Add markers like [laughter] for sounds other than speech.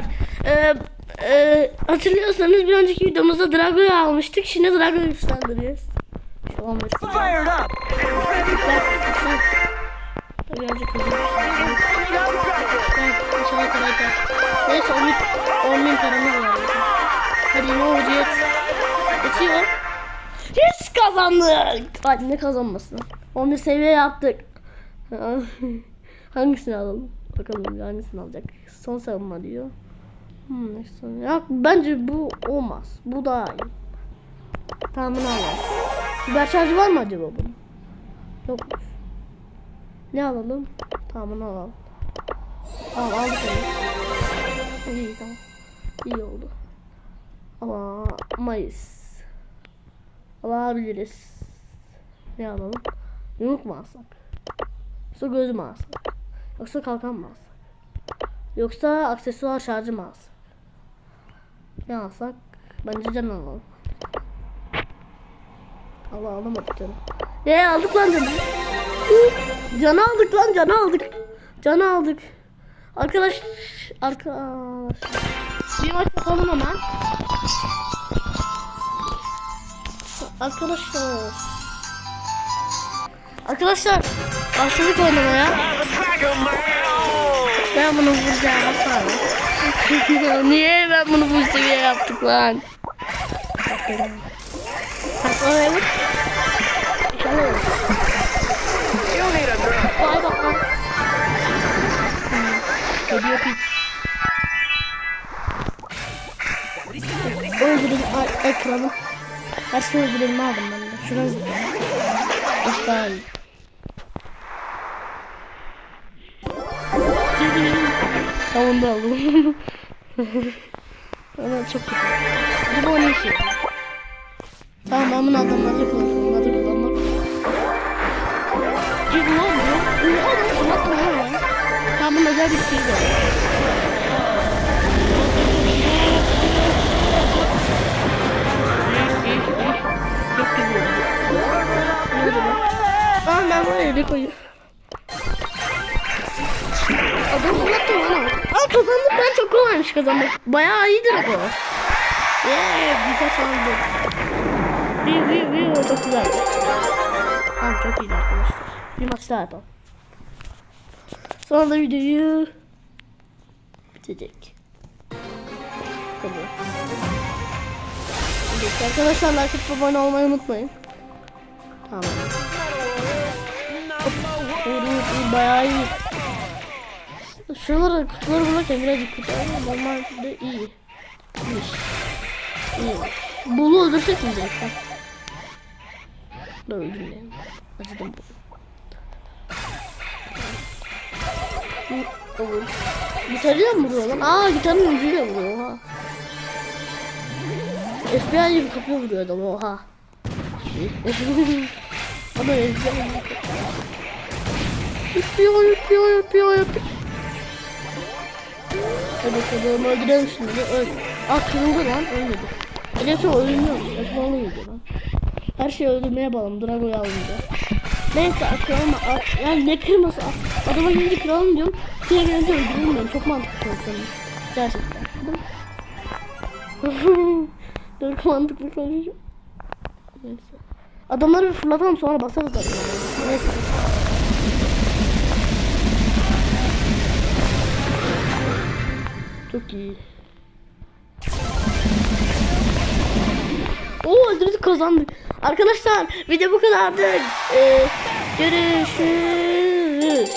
arkadaşlar e, e, hatırlıyorsanız bir önceki videomuzda Drago'yu almıştık. Şimdi Drago'yu yükseldiriyoruz. Şu an mesela. Neyse 10 bin, 10 bin paramız var. Hadi ne olacak? Bitiyor. Yes kazandık. Hadi ne kazanmasın. 11 seviye yaptık. [laughs] Hangisini alalım? Bakalım hangisini alacak. Son savunma diyor. Hmm. Ya bence bu olmaz. Bu daha iyi. Bunu alalım. Biber şarjı var mı acaba bunun? Yokmuş. Ne alalım? Tamam alalım. Al aldık onu. İyi tamam. İyi oldu. Ama Mayıs. Alabiliriz. Ne alalım? Yumruk mu alsak? Yoksa gözü mü alsak? Yoksa kalkan mı alsak? Yoksa aksesuar şarjı mı alsak? Ne alsak? Bence can alalım. Allah alamadık canı. Ne aldık lan canı? Canı aldık lan canı aldık. Canı aldık. Arkadaş arkadaş. Bir maç yapalım hemen. Arkadaşlar. Arkadaşlar başladık oynamaya. Ben bunu vuracağım hasar. [laughs] Niye ben bunu bu seviye yaptık lan? Bak oraya vur. Vay bak lan. Hediye pik. Ay- ekranı. Her şeyi öldürelim aldım ben de. Zıplayalım. İşte iyi. Aldım. [laughs] Ama çok kötü. Acaba o ne işi? Tamam ben bunu adamlarla kullanıyorum. Bunları kullanmak. Çünkü ne oluyor? Ne oluyor? Şuna kullanıyorum. Tamam bunun özel bir şey de. Çok güzel. Ne oldu? Tamam ben buraya ne koyayım? Adam fırlattı lan o. Aa kazandık ben çok kolaymış kazanmak. Bayağı iyidir bu. Yeah, bir taş aldım. Bir, bir, bir, o çok güzel. Tamam çok iyiydi arkadaşlar. Bir maç daha yapalım. Sonra da videoyu bitecek. Tabii. Evet, arkadaşlar like atıp abone olmayı unutmayın. Tamam. İyi, iyi, bayağı iyi. Şuraları kutuları bulurken birazcık ama normalde iyi. İyiymiş. İyi. Bunu öldürsek mi direkt? Bak. Da öldürmeyelim. Acıdım bu. Olur. Gitarıyla mı vuruyor lan? Aa gitarın ucuyla vuruyor oha. FBI gibi kapıya vuruyor adam oha. [laughs] Ama FBI Yapıyor yapıyor yapıyor yapıyor. Hadi bakalım öldürelim şimdi. Öl. Aa kırıldı lan ölmedi. Gerçi o ölmüyor. Saçmalıydı lan. Her şeyi öldürmeye bağladım. Drago'yu alınca. Neyse kıralım. Yani ne kırması? Adama gelince kıralım diyorum. Diye gelince öldürelim diyorum. Çok mantıklı konuşuyorum. Gerçekten. [laughs] Çok mantıklı konuşuyorum. Neyse. Adamları fırlatalım sonra basarız zaten. Neyse. ki. Oo öldürdük kazandık. Arkadaşlar video bu kadardı. Ee, görüşürüz.